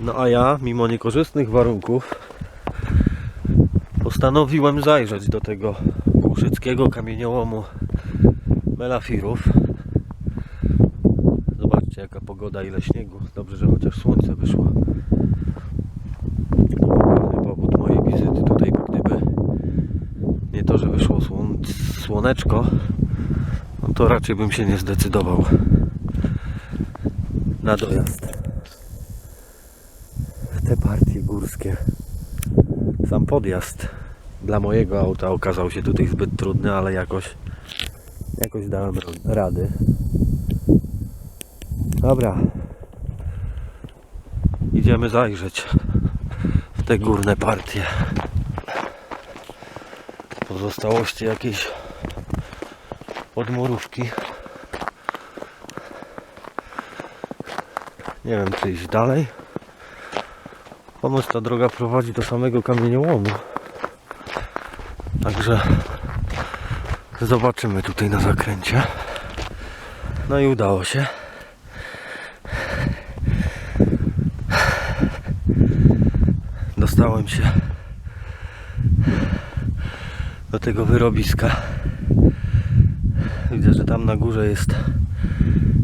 No a ja, mimo niekorzystnych warunków, postanowiłem zajrzeć do tego głuszyckiego kamieniołomu Melafirów. Zobaczcie jaka pogoda, ile śniegu. Dobrze, że chociaż słońce wyszło. To był główny powód mojej wizyty tutaj, bo gdyby nie to, że wyszło słon- słoneczko, no to raczej bym się nie zdecydował na dojazd te partie górskie. Sam podjazd dla mojego auta okazał się tutaj zbyt trudny, ale jakoś jakoś dałem rady. Dobra. Idziemy zajrzeć w te górne partie. Pozostałości jakiejś podmurówki. Nie wiem, czy iść dalej. Pomysł ta droga prowadzi do samego kamieniołomu. Także zobaczymy tutaj na zakręcie. No i udało się. Dostałem się do tego wyrobiska. Widzę, że tam na górze jest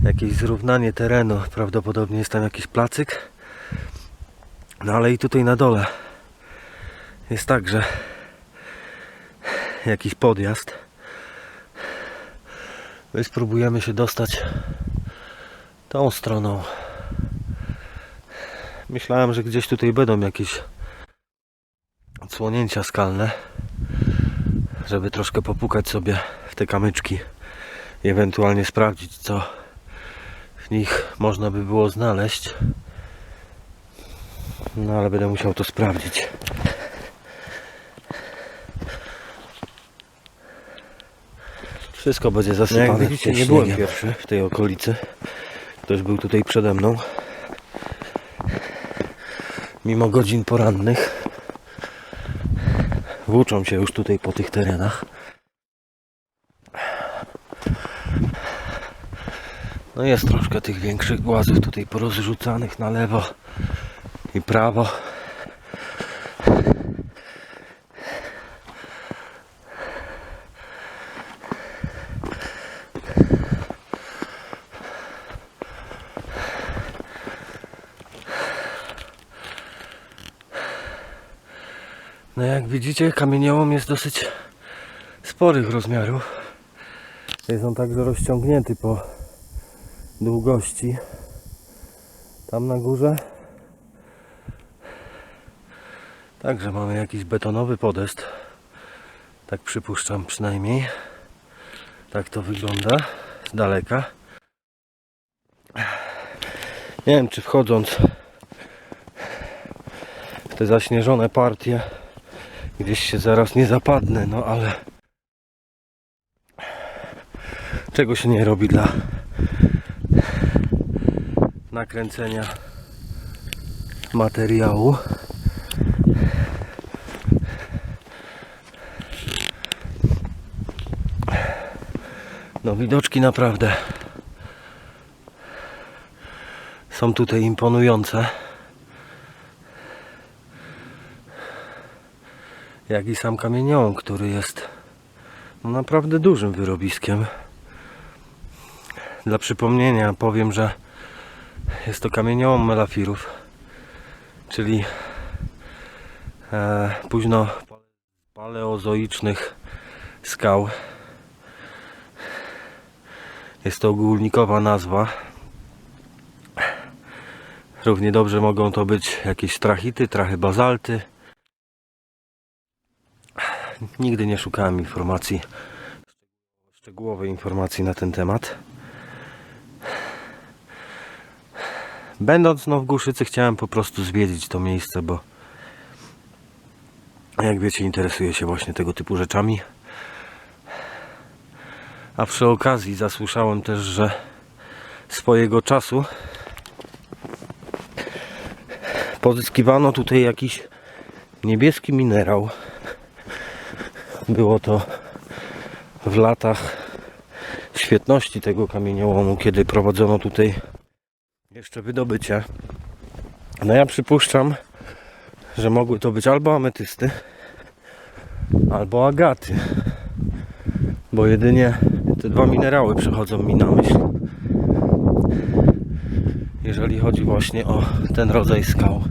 jakieś zrównanie terenu. Prawdopodobnie jest tam jakiś placyk. No ale i tutaj na dole jest także jakiś podjazd. My spróbujemy się dostać tą stroną. Myślałem, że gdzieś tutaj będą jakieś odsłonięcia skalne, żeby troszkę popukać sobie w te kamyczki i ewentualnie sprawdzić, co w nich można by było znaleźć. No ale będę musiał to sprawdzić. Wszystko będzie zasypane. Jak widzicie, nie byłem pierwszy. w tej okolicy. Ktoś był tutaj przede mną. Mimo godzin porannych. Włóczą się już tutaj po tych terenach. No jest troszkę tych większych głazów tutaj porozrzucanych na lewo i prawo. No jak widzicie kamieniołom jest dosyć sporych rozmiarów. Jest on także rozciągnięty po długości. Tam na górze. Także mamy jakiś betonowy podest. Tak przypuszczam przynajmniej. Tak to wygląda z daleka. Nie wiem czy wchodząc w te zaśnieżone partie gdzieś się zaraz nie zapadnę, no ale czego się nie robi dla nakręcenia materiału. No widoczki naprawdę są tutaj imponujące. Jak i sam kamieniołom, który jest no, naprawdę dużym wyrobiskiem. Dla przypomnienia powiem, że jest to kamieniołom melafirów, czyli e, późno paleozoicznych skał. Jest to ogólnikowa nazwa. Równie dobrze mogą to być jakieś trachity, trachy bazalty. Nigdy nie szukałem informacji, szczegółowej informacji na ten temat. Będąc no w Głuszycy chciałem po prostu zwiedzić to miejsce, bo jak wiecie interesuję się właśnie tego typu rzeczami. A przy okazji zasłyszałem też, że swojego czasu pozyskiwano tutaj jakiś niebieski minerał. Było to w latach świetności tego kamieniołomu, kiedy prowadzono tutaj jeszcze wydobycie. No ja przypuszczam, że mogły to być albo ametysty, albo agaty. Bo jedynie te dwa minerały przychodzą mi na myśl. Jeżeli chodzi właśnie o ten rodzaj skał.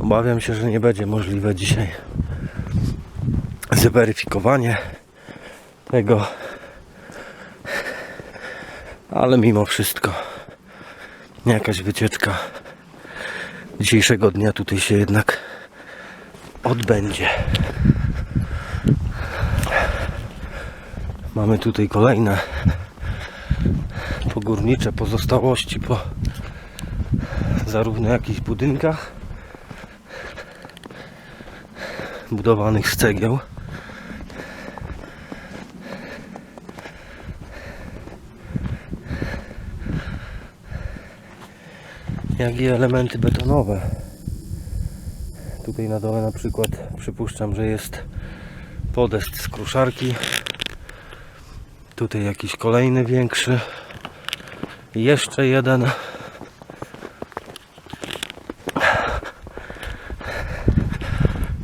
Obawiam się, że nie będzie możliwe dzisiaj zweryfikowanie tego. Ale mimo wszystko jakaś wycieczka dzisiejszego dnia tutaj się jednak odbędzie. Mamy tutaj kolejne pogórnicze pozostałości po zarówno jakichś budynkach budowanych z cegieł. Jak i elementy betonowe. Tutaj na dole na przykład przypuszczam, że jest podest z kruszarki. Tutaj jakiś kolejny większy. Jeszcze jeden.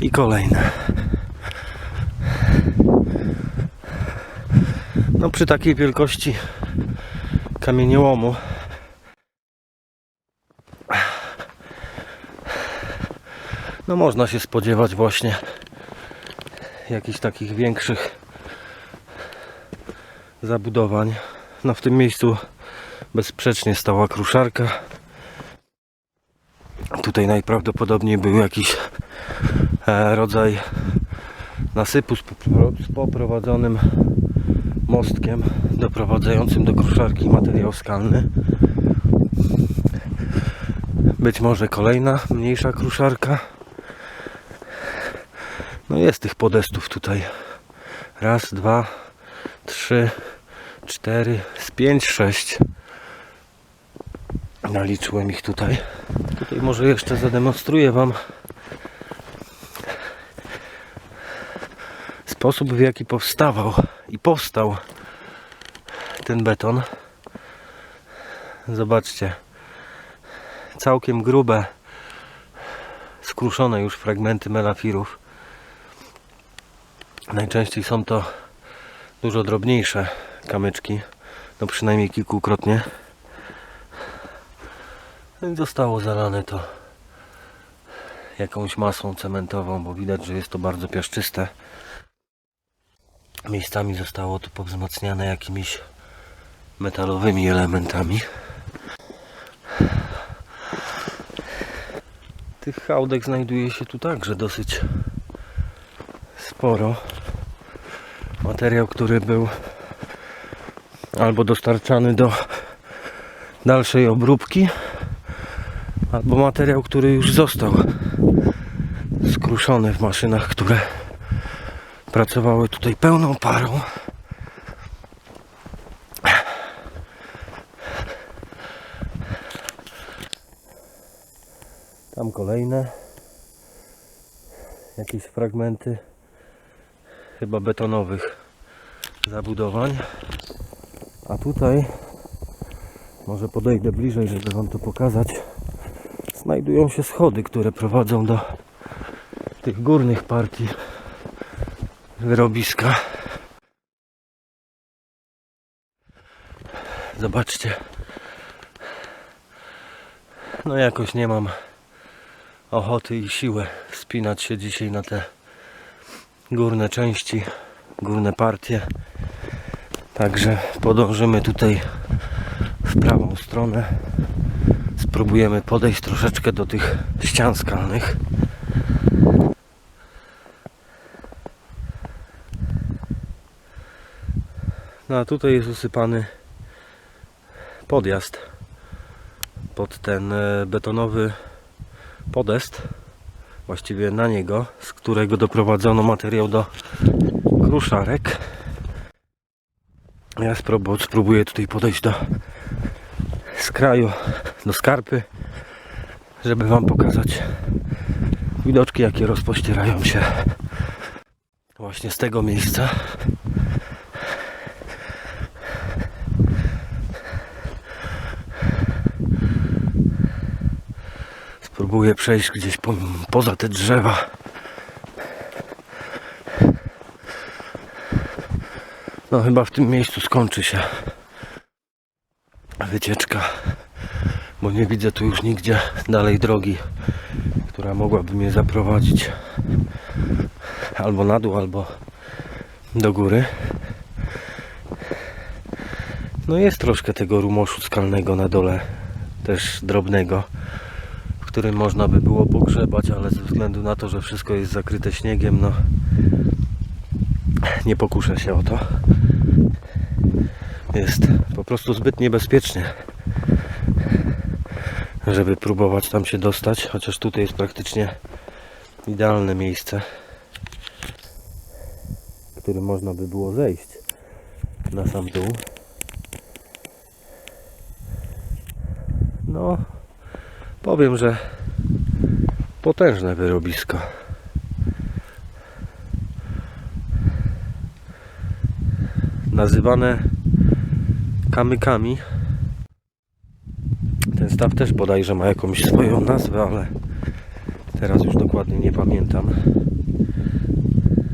I kolejne. No przy takiej wielkości kamieniołomu no można się spodziewać właśnie jakichś takich większych zabudowań. No w tym miejscu bezsprzecznie stała kruszarka. Tutaj najprawdopodobniej był jakiś e, rodzaj nasypu z, popro- z poprowadzonym mostkiem doprowadzającym do kruszarki materiał skalny. Być może kolejna mniejsza kruszarka. No jest tych podestów tutaj. Raz, dwa, trzy, cztery, z pięć, sześć. Naliczyłem ich tutaj. Tutaj może jeszcze zademonstruję Wam sposób w jaki powstawał i powstał ten beton. Zobaczcie. Całkiem grube, skruszone już fragmenty melafirów. Najczęściej są to dużo drobniejsze kamyczki, no przynajmniej kilkukrotnie. No i zostało zalane to jakąś masą cementową, bo widać, że jest to bardzo piaszczyste. Miejscami zostało to powzmacniane jakimiś metalowymi elementami. Tych hałdek znajduje się tu także dosyć sporo. Materiał, który był albo dostarczany do dalszej obróbki, albo materiał, który już został skruszony w maszynach, które pracowały tutaj pełną parą. Tam kolejne jakieś fragmenty chyba betonowych zabudowań. A tutaj może podejdę bliżej, żeby Wam to pokazać. Znajdują się schody, które prowadzą do tych górnych partii wyrobiska. Zobaczcie. No jakoś nie mam ochoty i siły wspinać się dzisiaj na te górne części, górne partie. Także podążymy tutaj w prawą stronę. Spróbujemy podejść troszeczkę do tych ścian skalnych. No a tutaj jest usypany podjazd pod ten e, betonowy podest, właściwie na niego, z którego doprowadzono materiał do kruszarek. Ja spróbuję, spróbuję tutaj podejść do skraju, do skarpy, żeby Wam pokazać widoczki, jakie rozpościerają się właśnie z tego miejsca. Spróbuję przejść gdzieś po, poza te drzewa. No chyba w tym miejscu skończy się wycieczka, bo nie widzę tu już nigdzie dalej drogi, która mogłaby mnie zaprowadzić albo na dół, albo do góry. No jest troszkę tego rumoszu skalnego na dole, też drobnego, w którym można by było pogrzebać, ale ze względu na to, że wszystko jest zakryte śniegiem, no nie pokuszę się o to. Jest po prostu zbyt niebezpiecznie, żeby próbować tam się dostać, chociaż tutaj jest praktycznie idealne miejsce, w którym można by było zejść na sam dół. No, powiem, że potężne wyrobisko. Nazywane kamykami. Ten staw też bodajże ma jakąś swoją nazwę, ale teraz już dokładnie nie pamiętam.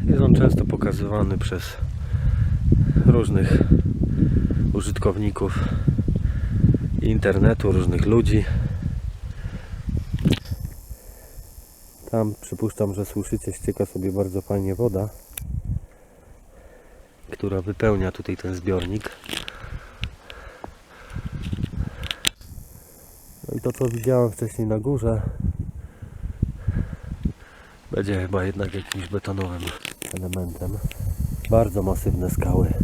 Jest on często pokazywany przez różnych użytkowników internetu, różnych ludzi. Tam przypuszczam, że słyszycie, ścieka sobie bardzo fajnie woda, która wypełnia tutaj ten zbiornik. No i to co widziałem wcześniej na górze będzie chyba jednak jakimś betonowym elementem. Bardzo masywne skały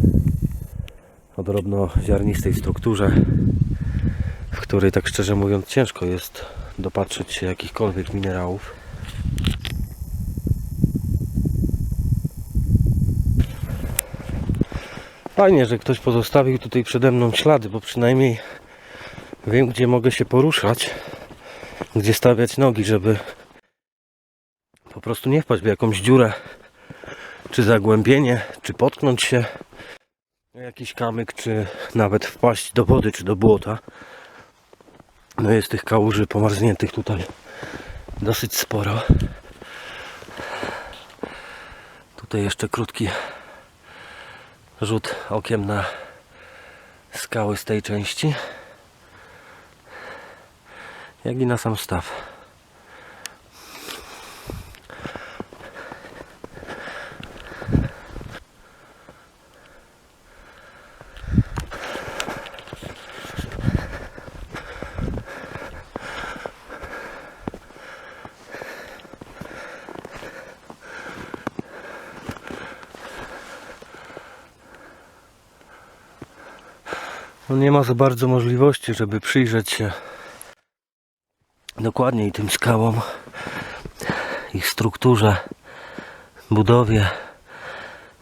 o drobnoziarnistej strukturze, w której tak szczerze mówiąc ciężko jest dopatrzyć się jakichkolwiek minerałów. Fajnie, że ktoś pozostawił tutaj przede mną ślady, bo przynajmniej wiem, gdzie mogę się poruszać, gdzie stawiać nogi, żeby po prostu nie wpaść w jakąś dziurę, czy zagłębienie, czy potknąć się jakiś kamyk, czy nawet wpaść do wody, czy do błota. No jest tych kałuży pomarzniętych tutaj dosyć sporo. Tutaj jeszcze krótki rzut okiem na skały z tej części, jak i na sam staw. No nie ma za bardzo możliwości, żeby przyjrzeć się dokładniej tym skałom, ich strukturze, budowie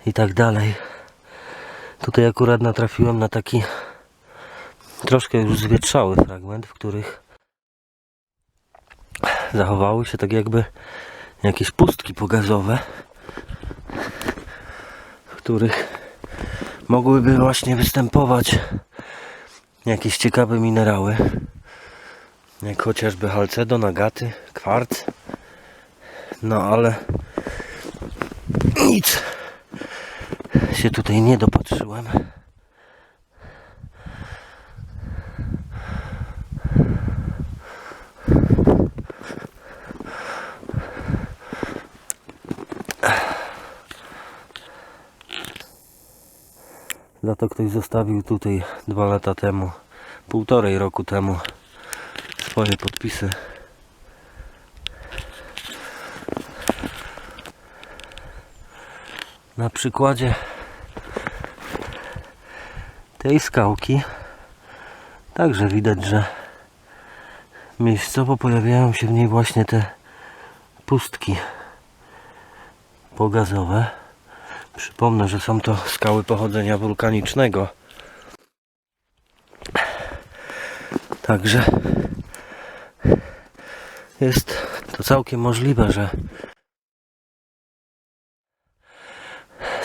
i tak dalej. Tutaj akurat natrafiłem na taki troszkę już zwietrzały fragment, w których zachowały się tak jakby jakieś pustki pogazowe, w których mogłyby właśnie występować jakieś ciekawe minerały, jak chociażby halcedon, agaty, kwarc. No ale nic się tutaj nie dopatrzyłem. To ktoś zostawił tutaj dwa lata temu, półtorej roku temu swoje podpisy. Na przykładzie tej skałki także widać, że miejscowo pojawiają się w niej właśnie te pustki pogazowe. Przypomnę, że są to skały pochodzenia wulkanicznego. Także jest to całkiem możliwe, że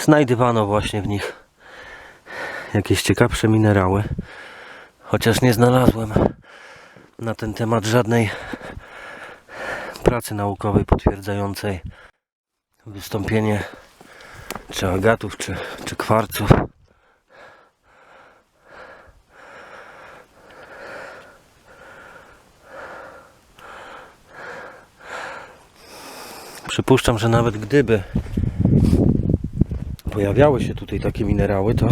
znajdywano właśnie w nich jakieś ciekawsze minerały. Chociaż nie znalazłem na ten temat żadnej pracy naukowej potwierdzającej wystąpienie czy agatów, czy, czy kwarców. Przypuszczam, że nawet gdyby pojawiały się tutaj takie minerały, to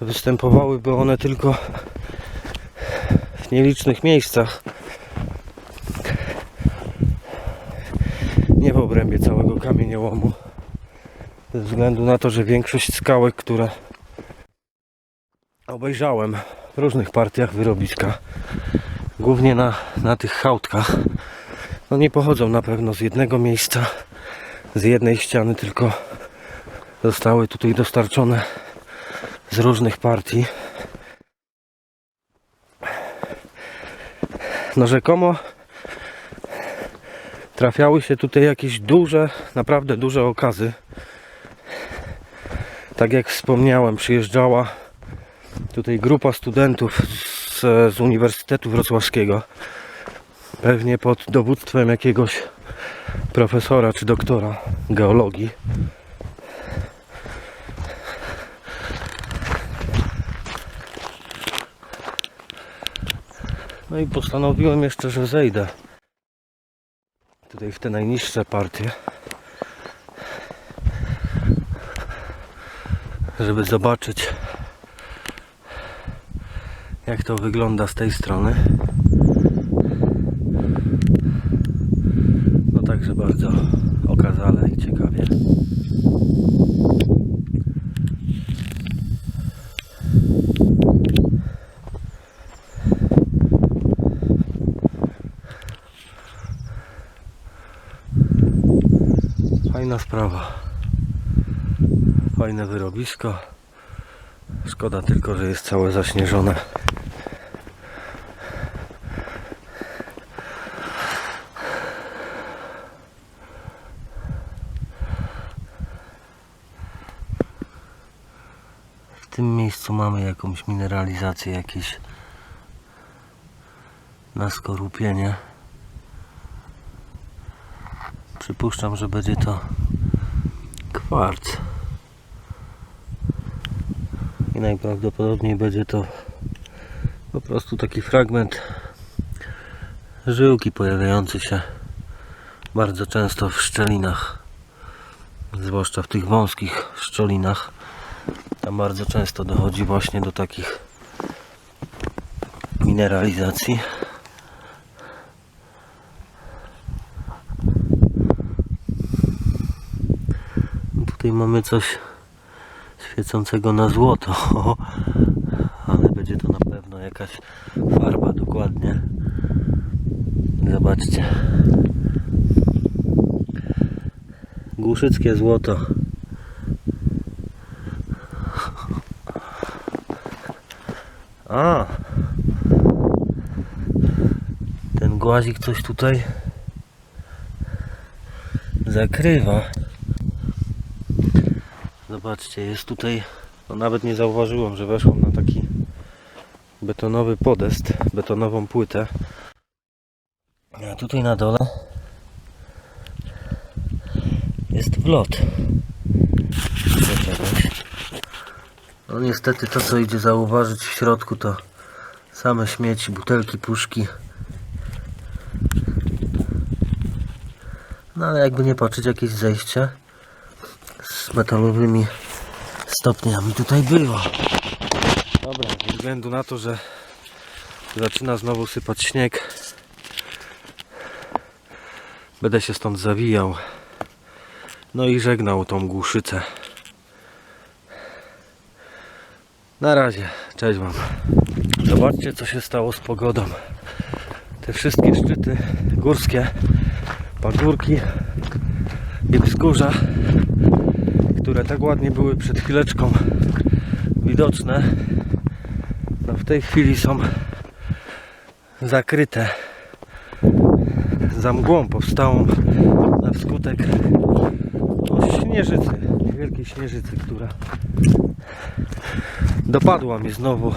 występowałyby one tylko w nielicznych miejscach. Nie w obrębie całego kamieniołomu. Ze względu na to, że większość skałek, które obejrzałem w różnych partiach wyrobiska, głównie na, na tych chałtkach, no nie pochodzą na pewno z jednego miejsca, z jednej ściany, tylko zostały tutaj dostarczone z różnych partii. No rzekomo trafiały się tutaj jakieś duże, naprawdę duże okazy. Tak jak wspomniałem, przyjeżdżała tutaj grupa studentów z, z Uniwersytetu Wrocławskiego. Pewnie pod dowództwem jakiegoś profesora czy doktora geologii. No i postanowiłem jeszcze, że zejdę tutaj w te najniższe partie, żeby zobaczyć jak to wygląda z tej strony. No także bardzo Fajna sprawa. Fajne wyrobisko. Szkoda tylko, że jest całe zaśnieżone. W tym miejscu mamy jakąś mineralizację, jakieś naskorupienie. Przypuszczam, że będzie to kwarc. I najprawdopodobniej będzie to po prostu taki fragment żyłki pojawiający się bardzo często w szczelinach. Zwłaszcza w tych wąskich szczelinach. Tam bardzo często dochodzi właśnie do takich mineralizacji. Tutaj mamy coś świecącego na złoto, ale będzie to na pewno jakaś farba dokładnie. Zobaczcie. Głuszyckie złoto. A. Ten głazik coś tutaj zakrywa. Zobaczcie, jest tutaj, no nawet nie zauważyłem, że weszłem na taki betonowy podest, betonową płytę. A tutaj na dole jest wlot. Do. No niestety to co idzie zauważyć w środku to same śmieci, butelki, puszki. No ale jakby nie patrzeć jakieś zejście metalowymi stopniami tutaj było. Dobra, ze względu na to, że zaczyna znowu sypać śnieg, będę się stąd zawijał. No i żegnał tą głuszycę. Na razie, cześć Wam. Zobaczcie co się stało z pogodą. Te wszystkie szczyty górskie, pagórki i wzgórza, które tak ładnie były przed chwileczką widoczne, no w tej chwili są zakryte. Za mgłą powstałą na wskutek śnieżycy, wielkiej śnieżycy, która dopadła mnie znowu